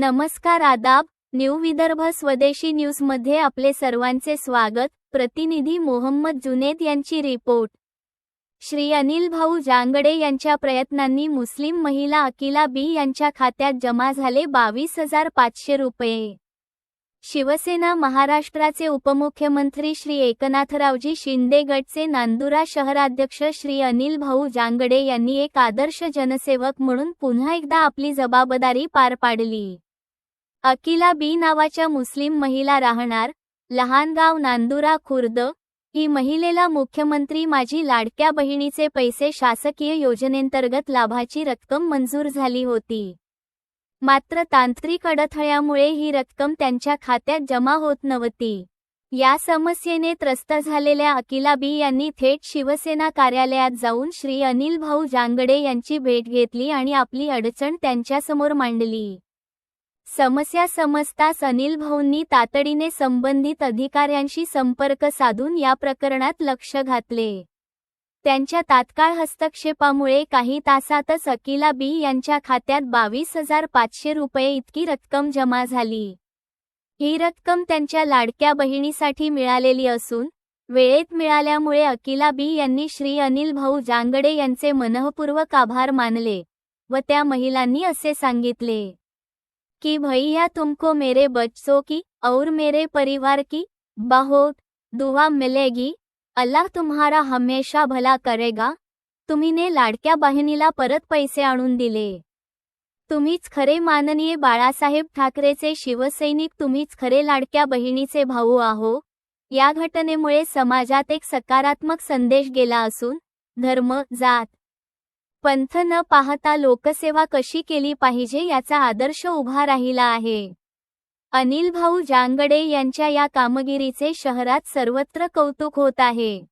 नमस्कार आदाब न्यू विदर्भ स्वदेशी न्यूजमध्ये आपले सर्वांचे स्वागत. प्रतिनिधी मोहम्मद जुनेद यांची रिपोर्ट. श्री अनिल भाऊ जांगडे यांच्या प्रयत्नांनी मुस्लिम महिला अकिला बी यांच्या खात्यात जमा झाले बावीस हजार पाचशे रुपये. शिवसेना महाराष्ट्राचे उपमुख्यमंत्री श्री एकनाथरावजी शिंदे गटचे नांदुरा शहराध्यक्ष श्री अनिल भाऊ जांगडे यांनी एक आदर्श जनसेवक म्हणून पुन्हा एकदा आपली जबाबदारी पार पाडली. अकिला बी नावाच्या मुस्लिम महिला राहणार लहानगाव नांदुरा खुर्द ही महिलेला मुख्यमंत्री माझी लाडक्या बहिणीचे पैसे शासकीय योजनेंतर्गत लाभाची रक्कम मंजूर झाली होती. मात्र तांत्रिक अडथळ्यामुळे ही रक्कम त्यांच्या खात्यात जमा होत नव्हती. या समस्येने त्रस्त झालेल्या अकिला बी यांनी थेट शिवसेना कार्यालयात जाऊन श्री अनिल भाऊ जांगडे यांची भेट घेतली आणि आपली अडचण त्यांच्यासमोर मांडली. समस्या समजताच अनिल भाऊंनी तातडीने संबंधित अधिकाऱ्यांशी संपर्क साधून या प्रकरणात लक्ष घातले. त्यांच्या तात्काळ हस्तक्षेपामुळे काही तासातच अकिला बी यांच्या खात्यात बावीस हजार पाचशे रुपये इतकी रक्कम जमा झाली. ही रक्कम त्यांच्या लाडक्या बहिणीसाठी मिळालेली असून वेळेत मिळाल्यामुळे अकिला बी यांनी श्री अनिल भाऊ जांगडे यांचे मनःपूर्वक आभार मानले व त्या महिलांनी असे सांगितले. कि भैया तुमको मेरे बच्चों की और मेरे परिवार की बहुत दुआ मिलेगी। अल्लाह तुम्हारा हमेशा भला करेगा। तुम्हीने लाडक्या बहिणीला परत पैसे आणून दिले। तुम्हीच खरे माननीय बाळासाहेब ठाकरेचे शिवसैनिक तुम्हीच खरे लाडक्या बहिणीचे भाऊ आहो। या घटनेमुळे समाजात एक सकारात्मक संदेश गेला असून धर्म जात पंथ न पाहता लोकसेवा कशी केली पाहिजे याचा आदर्श उभा राहिला आहे. अनिल भाऊ जांगडे यांच्या या कामगिरीचे शहरात सर्वत्र कौतुक होत आहे.